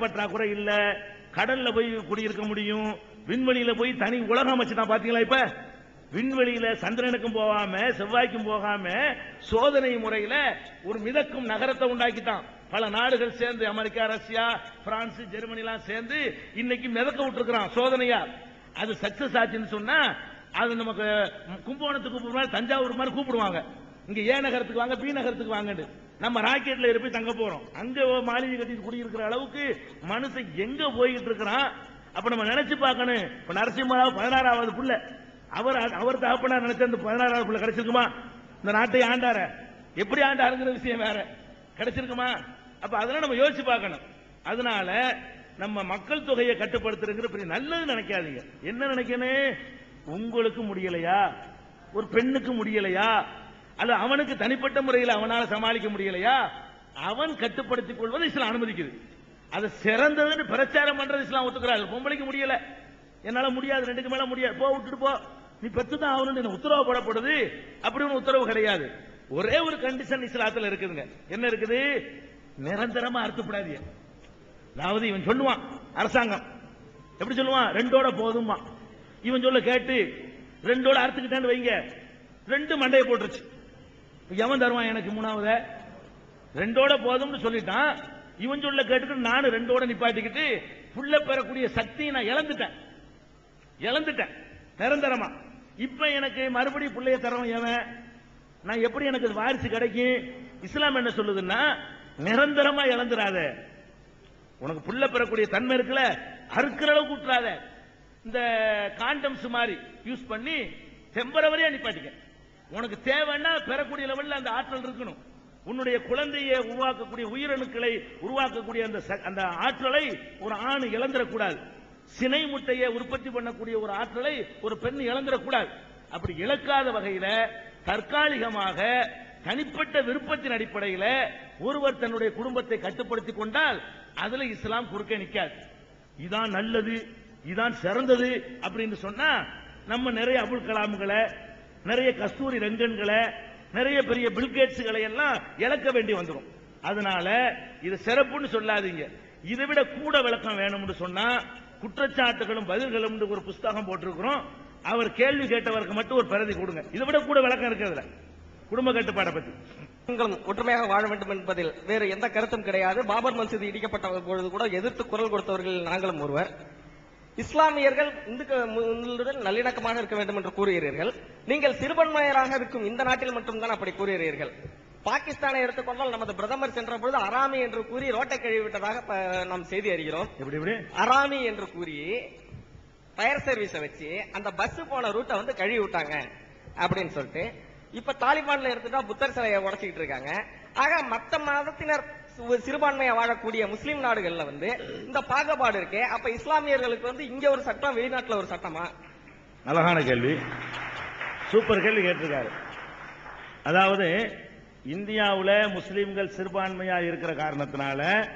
பற்றாக்குறை இல்ல. கடல்ல போய் குடியிருக்க முடியும். விண்வெளியில போய் தனி உலகம் வச்சுதான் பாத்தீங்களா இப்ப? விண்வெளியில சந்திரனுக்கும் போகாம செவ்வாய்க்கும் போகாம சோதனை முறையில ஒரு மிதக்கும் நகரத்தை உண்டாக்கிட்டான். பல நாடுகள் சேர்ந்து அமெரிக்கா ரஷ்யா பிரான்ஸ் ஜெர்மனி எல்லாம் சேர்ந்து இன்னைக்கு மிதக்க விட்டுருக்கான் சோதனையா. அது சக்சஸ் ஆச்சுன்னு சொன்னா அது நமக்கு கும்பகோணத்துக்கு கூப்பிடுற மாதிரி தஞ்சாவூர் மாதிரி கூப்பிடுவாங்க. இங்க ஏ நகரத்துக்கு வாங்க பி நகரத்துக்கு வாங்கன்னு. நம்ம ராக்கெட்ல போய் தங்க போறோம். அங்க மாளிகை கட்டி குடியிருக்கிற அளவுக்கு மனுஷன் எங்க போய்கிட்டு இருக்கிறான்? அப்ப நம்ம நினைச்சு பார்க்கணும். இப்ப நரசிம்மராவ் பதினாறாவது புள்ள. அவர் அவர் தகப்பனா நினைச்ச அந்த பதினாறாவது புள்ள கிடைச்சிருக்குமா? இந்த நாட்டை ஆண்டார. எப்படி ஆண்டாருங்கிற விஷயம் வேற. கிடைச்சிருக்குமா? அப்ப அதெல்லாம் நம்ம யோசிச்சு பார்க்கணும். அதனால நம்ம மக்கள் தொகையை கட்டுப்படுத்துறங்கிற பெரிய நல்லது நினைக்காதீங்க. என்ன நினைக்கணும்? உங்களுக்கு முடியலையா? ஒரு பெண்ணுக்கு முடியலையா? அல்ல அவனுக்கு தனிப்பட்ட முறையில் அவனால் சமாளிக்க முடியலையா? அவன் கட்டுப்படுத்திக் கொள்வது இஸ்லாம் அனுமதிக்குது. அது சிறந்ததுன்னு பிரச்சாரம் பண்றது இஸ்லாம் ஒத்துக்கிறாரு. பொம்பளைக்கு முடியல. என்னால முடியாது ரெண்டுக்கு மேல முடியாது. போ விட்டுட்டு போ. நீ பெத்து தான் ஆகணும்னு உத்தரவு போடப்படுது. அப்படி ஒன்று உத்தரவு கிடையாது. ஒரே ஒரு கண்டிஷன் இஸ்லாத்தில் இருக்குதுங்க. என்ன இருக்குது? நிரந்தரமா அறுத்துப்படாதீங்க. அதாவது இவன் சொல்லுவான் அரசாங்கம். எப்படி சொல்லுவான்? ரெண்டோட போதுமா இவன் சொல்ல கேட்டு ரெண்டோட அறுத்துக்கிட்டேன்னு வைங்க. ரெண்டு மண்டையை போட்டுருச்சு. எவன் தருவான் எனக்கு மூணாவத? ரெண்டோட போதும்னு சொல்லிட்டான். இவன் சொல்ல கேட்டுக்கிட்டு நானும் ரெண்டோட நிப்பாட்டிக்கிட்டு புள்ள பெறக்கூடிய சக்தியை நான் இழந்துட்டேன். இழந்துட்டேன். நிரந்தரமா. இப்ப எனக்கு மறுபடியும் பிள்ளைய தரவன் எவன்? நான் எப்படி எனக்கு வாரிசு கிடைக்கும்? இஸ்லாம் என்ன சொல்லுதுன்னா நிரந்தரமா இழந்துடாத உனக்கு புள்ள பெறக்கூடிய தன்மை இருக்குல்ல அறுக்கிற அளவுக்கு விட்டுறாத இந்த காண்டம்ஸ் மாதிரி யூஸ் பண்ணி டெம்பரவரியா நிப்பாட்டிக்க. உனக்கு தேவைன்னா பெறக்கூடிய லெவலில் அந்த ஆற்றல் இருக்கணும். உன்னுடைய குழந்தையை உருவாக்கக்கூடிய உயிரணுக்களை உருவாக்கக்கூடிய அந்த ச- அந்த ஆற்றலை ஒரு ஆண் இழந்துடக்கூடாது சினை முட்டையை உற்பத்தி பண்ணக்கூடிய ஒரு ஆற்றலை ஒரு பெண் இழந்துடக்கூடாது அப்படி இழக்காத வகையில தற்காலிகமாக தனிப்பட்ட விருப்பத்தின் அடிப்படையில் ஒருவர் தன்னுடைய குடும்பத்தை கட்டுப்படுத்திக் கொண்டால் அதுல இஸ்லாம் குறுக்கே நிற்காது இதான் நல்லது இதான் சிறந்தது அப்படின்னு சொன்னா நம்ம நிறைய அபுல் கலாம்களை நிறைய கஸ்தூரி ரங்கன்களை நிறைய பெரிய பில்கேட்ஸுகளை எல்லாம் இழக்க வேண்டி வந்துடும். அதனால இது சிறப்புன்னு சொல்லாதீங்க. இதை விட கூட விளக்கம் வேணும்னு சொன்னா குற்றச்சாட்டுகளும் பதில்களும் ஒரு புஸ்தகம் போட்டிருக்கிறோம். அவர் கேள்வி கேட்டவருக்கு மட்டும் ஒரு பிரதி கொடுங்க. இதை விட கூட விளக்கம் இருக்கிறதுல. குடும்ப கட்டுப்பாடை பத்தி. பெண்களும் ஒற்றுமையாக வாழ வேண்டும் என்பதில் வேறு எந்த கருத்தும் கிடையாது. பாபர் மசூதி இடிக்கப்பட்ட பொழுது கூட எதிர்த்து குரல் கொடுத்தவர்கள் நாங்களும் ஒருவர். இஸ்லாமியர்கள் இந்துக்களுடன் நல்லிணக்கமாக இருக்க வேண்டும் என்று கூறுகிறீர்கள். நீங்கள் சிறுபான்மையராக இருக்கும் இந்த நாட்டில் மட்டும்தான் அப்படி கூறுகிறீர்கள். பாகிஸ்தானை எடுத்துக்கொண்டால் நமது பிரதமர் சென்ற பொழுது அராமி என்று கூறி ரோட்டை கழுவிவிட்டதாக நாம் செய்தி அறிகிறோம். அராமி என்று கூறி ஃபயர் சர்வீஸை வச்சு அந்த பஸ் போன ரூட்டை வந்து கழுவி விட்டாங்க அப்படின்னு சொல்லிட்டு இப்ப தாலிபான்ல எடுத்துட்டா புத்தர் சிலையை உடைச்சிக்கிட்டு இருக்காங்க. ஆக மத்த மதத்தினர் சிறுபான்மையா வாழக்கூடிய முஸ்லீம் நாடுகள்ல வந்து இந்த பாகுபாடு இருக்கே. அப்ப இஸ்லாமியர்களுக்கு வந்து இங்க ஒரு சட்டம் வெளிநாட்டுல ஒரு சட்டமா? அழகான கேள்வி. சூப்பர் கேள்வி கேட்டிருக்காரு. அதாவது இந்தியாவில் முஸ்லீம்கள் சிறுபான்மையா இருக்கிற காரணத்தினால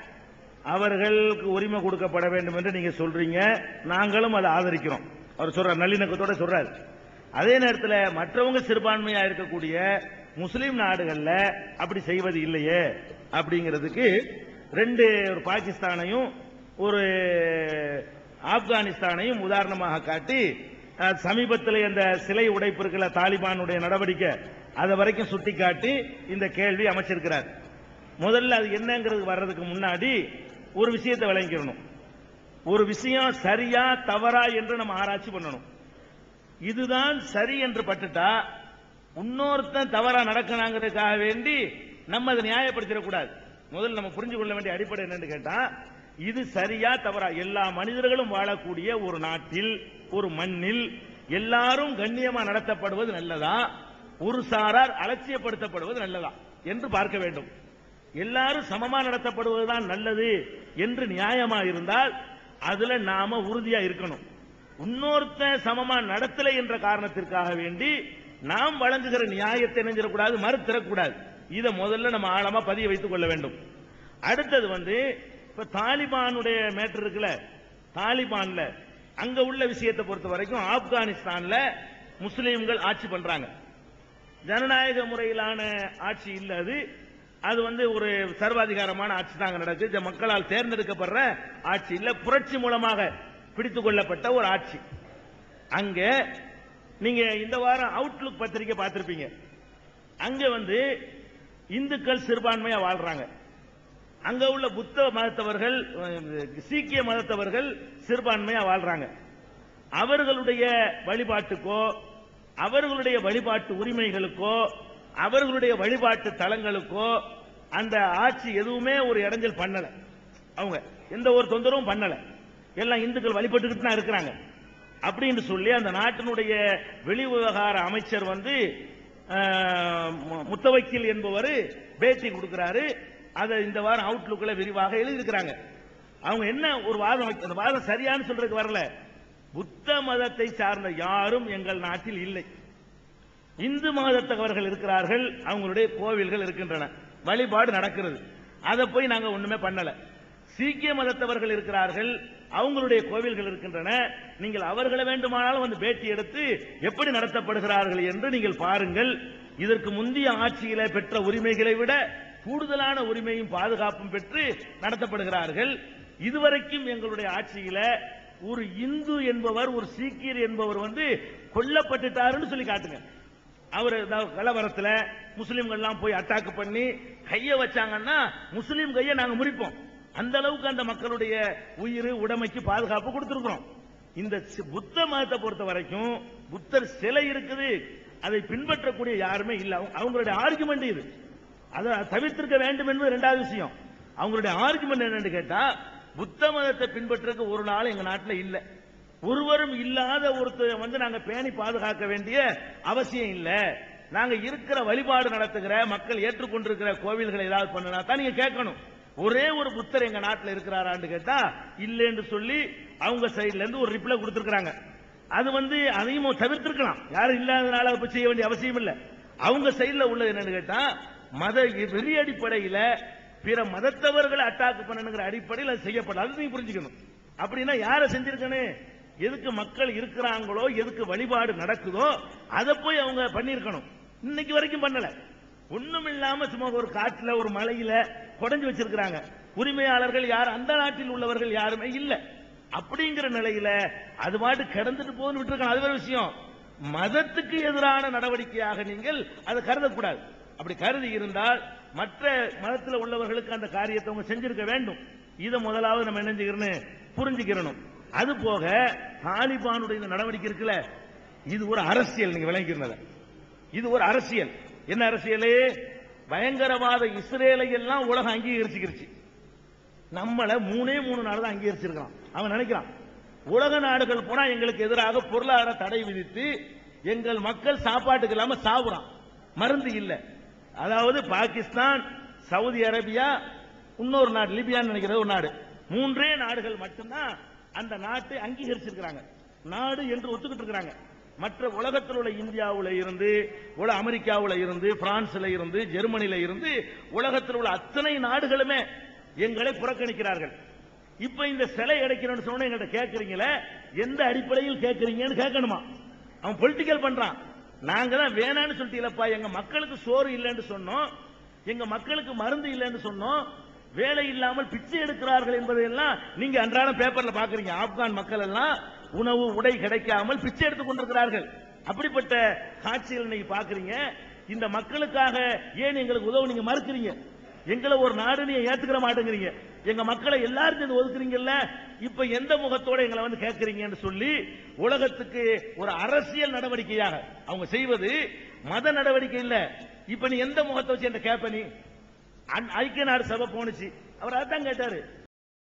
அவர்களுக்கு உரிமை கொடுக்கப்பட வேண்டும் என்று நீங்க சொல்றீங்க. நாங்களும் அதை ஆதரிக்கிறோம். அவர் சொல்றார் நல்லிணக்கத்தோட சொல்றார். அதே நேரத்தில் மற்றவங்க சிறுபான்மையா இருக்கக்கூடிய முஸ்லீம் நாடுகள்ல அப்படி செய்வது இல்லையே. அப்படிங்கிறதுக்கு ரெண்டு ஒரு பாகிஸ்தானையும் ஒரு ஆப்கானிஸ்தானையும் உதாரணமாக காட்டி சமீபத்தில் இந்த சிலை உடைப்பு இருக்கிற தாலிபானுடைய நடவடிக்கை அதை வரைக்கும் சுட்டிக்காட்டி இந்த கேள்வி அமைச்சிருக்கிறார். முதல்ல அது என்னங்கிறது வர்றதுக்கு முன்னாடி ஒரு விஷயத்தை விளங்கிடணும். ஒரு விஷயம் சரியா தவறா என்று நம்ம ஆராய்ச்சி பண்ணணும். இதுதான் சரி என்று பட்டுட்டா இன்னொருத்தன் தவறா நடக்கணாங்கிறதுக்காக வேண்டி நம்ம அதை நியாயப்படுத்திடக்கூடாது முதல்ல நம்ம புரிஞ்சு கொள்ள வேண்டிய அடிப்படை என்னன்னு கேட்டா இது சரியா தவறா? எல்லா மனிதர்களும் வாழக்கூடிய ஒரு நாட்டில் ஒரு மண்ணில் எல்லாரும் கண்ணியமா நடத்தப்படுவது நல்லதா? ஒரு சாரார் அலட்சியப்படுத்தப்படுவது நல்லதா? என்று பார்க்க வேண்டும். எல்லாரும் சமமா நடத்தப்படுவதுதான் நல்லது என்று நியாயமா இருந்தால் அதுல நாம உறுதியா இருக்கணும். இன்னொருத்தன் சமமா நடத்தலை என்ற காரணத்திற்காக வேண்டி நாம் வழங்குகிற நியாயத்தை நினைஞ்சிடக்கூடாது மறுத்திடக்கூடாது இதை முதல்ல நம்ம ஆழமா பதிய வைத்துக் கொள்ள வேண்டும். அடுத்தது வந்து இப்ப தாலிபானுடைய மேட்டர் இருக்குல்ல தாலிபான்ல அங்க உள்ள விஷயத்தை பொறுத்த வரைக்கும் ஆப்கானிஸ்தான்ல முஸ்லீம்கள் ஆட்சி பண்றாங்க. ஜனநாயக முறையிலான ஆட்சி இல்ல அது. அது வந்து ஒரு சர்வாதிகாரமான ஆட்சி தாங்க நடக்குது. இந்த மக்களால் தேர்ந்தெடுக்கப்படுற ஆட்சி இல்ல. புரட்சி மூலமாக பிடித்துக் கொள்ளப்பட்ட ஒரு ஆட்சி. அங்க நீங்க இந்த வாரம் அவுட்லுக் பத்திரிக்கை பார்த்திருப்பீங்க. அங்க வந்து இந்துக்கள் சிறுபான்மையா வாழ்றாங்க. அங்க உள்ள புத்த மதத்தவர்கள் சீக்கிய மதத்தவர்கள் சிறுபான்மையா வாழ்றாங்க. அவர்களுடைய வழிபாட்டுக்கோ அவர்களுடைய வழிபாட்டு உரிமைகளுக்கோ அவர்களுடைய வழிபாட்டு தலங்களுக்கோ அந்த ஆட்சி எதுவுமே ஒரு இடைஞ்சல் பண்ணல. அவங்க எந்த ஒரு தொந்தரவும் பண்ணல. எல்லாம் இந்துக்கள் வழிபட்டுக்கிட்டு தான் இருக்கிறாங்க. அப்படின்னு சொல்லி அந்த நாட்டினுடைய வெளிவிவகார அமைச்சர் வந்து முத்தவக்கீல் என்பவர் பேட்டி கொடுக்கிறாரு. அதை இந்த வாரம் அவுட்லுக்கில் விரிவாக எழுதியிருக்கிறாங்க. அவங்க என்ன ஒரு வாதம் அந்த வாதம் சரியானு சொல்றதுக்கு வரல. புத்த மதத்தை சார்ந்த யாரும் எங்கள் நாட்டில் இல்லை. இந்து மதத்தவர்கள் இருக்கிறார்கள் அவங்களுடைய கோவில்கள் இருக்கின்றன. வழிபாடு நடக்கிறது. அதை போய் நாங்கள் ஒண்ணுமே பண்ணல. சீக்கிய மதத்தவர்கள் இருக்கிறார்கள் அவங்களுடைய கோவில்கள் இருக்கின்றன. நீங்கள் அவர்களை வேண்டுமானாலும் வந்து பேட்டி எடுத்து எப்படி நடத்தப்படுகிறார்கள் என்று நீங்கள் பாருங்கள். இதற்கு முந்தைய ஆட்சியில பெற்ற உரிமைகளை விட கூடுதலான உரிமையும் பாதுகாப்பும் பெற்று நடத்தப்படுகிறார்கள். இதுவரைக்கும் எங்களுடைய ஆட்சியில ஒரு இந்து என்பவர் ஒரு சீக்கியர் என்பவர் வந்து கொல்லப்பட்டுட்டாருன்னு சொல்லி காட்டுங்க. அவர் கலவரத்தில் முஸ்லீம்கள்லாம் போய் அட்டாக் பண்ணி கையை வச்சாங்கன்னா முஸ்லீம் கையை நாங்கள் முறிப்போம். அந்த அளவுக்கு அந்த மக்களுடைய உயிர் உடைமைக்கு பாதுகாப்பு கொடுத்திருக்கிறோம். இந்த சி- புத்த மதத்தை பொறுத்த வரைக்கும் புத்தர் சிலை இருக்குது அதை பின்பற்றக்கூடிய யாருமே இல்ல. அவங்க- அவங்களுடைய ஆர்குமெண்ட் இது. அதை தவிர்த்திருக்க வேண்டும் என்பது இரண்டாவது விஷயம். அவங்களுடைய ஆர்குமெண்ட் என்னன்னு கேட்டா புத்த மதத்தை பின்பற்றுறதுக்கு ஒரு நாள் எங்க நாட்டில் இல்லை. ஒருவரும் இல்லாத ஒருத்தர் வந்து நாங்க பேணி பாதுகாக்க வேண்டிய அவசியம் இல்ல. நாங்க இருக்கிற வழிபாடு நடத்துகிற மக்கள் ஏற்றுக்கொண்டிருக்கிற கோவில்களை ஏதாவது பண்ணினா தான் நீங்க கேட்கணும். ஒரே ஒரு புத்தர் எங்க நாட்டில் இருக்கிறாரான்னு கேட்டா இல்லைன்னு சொல்லி அவங்க சைட்ல இருந்து ஒரு ரிப்ளை கொடுத்துருக்காங்க அது வந்து அதையும் தவிர்த்திருக்கலாம். யாரும் இல்லாதனால அதை செய்ய வேண்டிய அவசியம் இல்லை. அவங்க சைட்ல உள்ளது என்னன்னு கேட்டா மத வெறி அடிப்படையில பிற மதத்தவர்களை அட்டாக் பண்ணணுங்கிற அடிப்படையில் அது செய்யப்படும் அது நீங்க புரிஞ்சுக்கணும். அப்படின்னா யாரை செஞ்சிருக்கணும்? எதுக்கு மக்கள் இருக்கிறாங்களோ எதுக்கு வழிபாடு நடக்குதோ அதை போய் அவங்க பண்ணியிருக்கணும். இன்னைக்கு வரைக்கும் பண்ணல. ஒண்ணும் இல்லாம சும்மா ஒரு காட்டுல ஒரு மலையில குடஞ்சு வச்சிருக்கிறாங்க. உரிமையாளர்கள் யார்? அந்த நாட்டில் உள்ளவர்கள் யாருமே இல்ல. அப்படிங்கிற நிலையில அது பாட்டு கிடந்துட்டு போகுதுன்னு விட்டுருக்காங்க அது வேற விஷயம். மதத்துக்கு எதிரான நடவடிக்கையாக நீங்கள் அதை கருதக்கூடாது. அப்படி கருதி இருந்தால் மற்ற மதத்தில் உள்ளவர்களுக்கு அந்த காரியத்தை அவங்க செஞ்சிருக்க வேண்டும். இதை முதலாவது நம்ம என்ன செஞ்சுக்கிறோம் புரிஞ்சுக்கிறணும். அது போக தாலிபானுடைய இந்த நடவடிக்கை இருக்குல்ல இது ஒரு அரசியல் நீங்க விளங்கிக்கிறத இது ஒரு அரசியல். என்ன அரசியலே? பயங்கரவாத இஸ்ரேலை எல்லாம் உலகம் அங்கீகரிச்சுக்கிருச்சு. நம்மள மூணே மூணு நாள் தான் அங்கீகரிச்சிருக்கான் அவன் நினைக்கிறான் உலக நாடுகள் போனா எங்களுக்கு எதிராக பொருளாதார தடை விதித்து எங்கள் மக்கள் சாப்பாட்டுக்கு இல்லாம சாவுறான். மருந்து இல்லை. அதாவது பாகிஸ்தான் சவுதி அரேபியா இன்னொரு நாடு லிபியான்னு நினைக்கிறது ஒரு நாடு. மூன்றே நாடுகள் மட்டும்தான் அந்த நாட்டை அங்கீகரிச்சிருக்கிறாங்க. நாடு என்று ஒத்துக்கிட்டு இருக்கிறாங்க. மற்ற உலகத்தில் உள்ள இந்தியாவில் இருந்து உல அமெரிக்காவில் இருந்து பிரான்ஸ்ல இருந்து ஜெர்மனியில இருந்து உலகத்தில் உள்ள அத்தனை நாடுகளுமே எங்களை புறக்கணிக்கிறார்கள். இப்ப இந்த சிலை அடைக்கணும்னு சொன்ன எங்கள்கிட்ட கேட்கறீங்களே எந்த அடிப்படையில் கேட்கறீங்கன்னு கேட்கணுமா அவன் பொலிட்டிக்கல் பண்றான். நாங்க தான் வேணான்னு சொல்லிட்டீங்களப்பா எங்க மக்களுக்கு சோறு இல்லைன்னு சொன்னோம். எங்க மக்களுக்கு மருந்து இல்லைன்னு சொன்னோம். வேலை இல்லாமல் பிச்சை எடுக்கிறார்கள் என்பதையெல்லாம் நீங்க அன்றாடம் பேப்பர்ல பாக்குறீங்க. ஆப்கான் மக்கள் எல்லாம் உணவு உடை கிடைக்காமல் பிச்சை எடுத்துக் கொண்டிருக்கிறார்கள். அப்படிப்பட்ட காட்சிகள் இன்னைக்கு பாக்குறீங்க. இந்த மக்களுக்காக ஏன் எங்களுக்கு உதவு நீங்க மறுக்கிறீங்க? எங்களை ஒரு நாடு நீங்க ஏத்துக்கிற மாட்டேங்கிறீங்க. எங்க மக்களை எல்லாரும் சேர்ந்து ஒதுக்குறீங்கல்ல? இப்ப எந்த முகத்தோட எங்களை வந்து கேட்கறீங்கன்னு சொல்லி உலகத்துக்கு ஒரு அரசியல் நடவடிக்கையாக அவங்க செய்வது மத நடவடிக்கை இல்ல. இப்ப நீ எந்த முகத்தை வச்சு என்ன கேட்ப நீ? அன்- ஐக்கிய நாடு சபை போனுச்சு அவர் அதான் கேட்டாரு.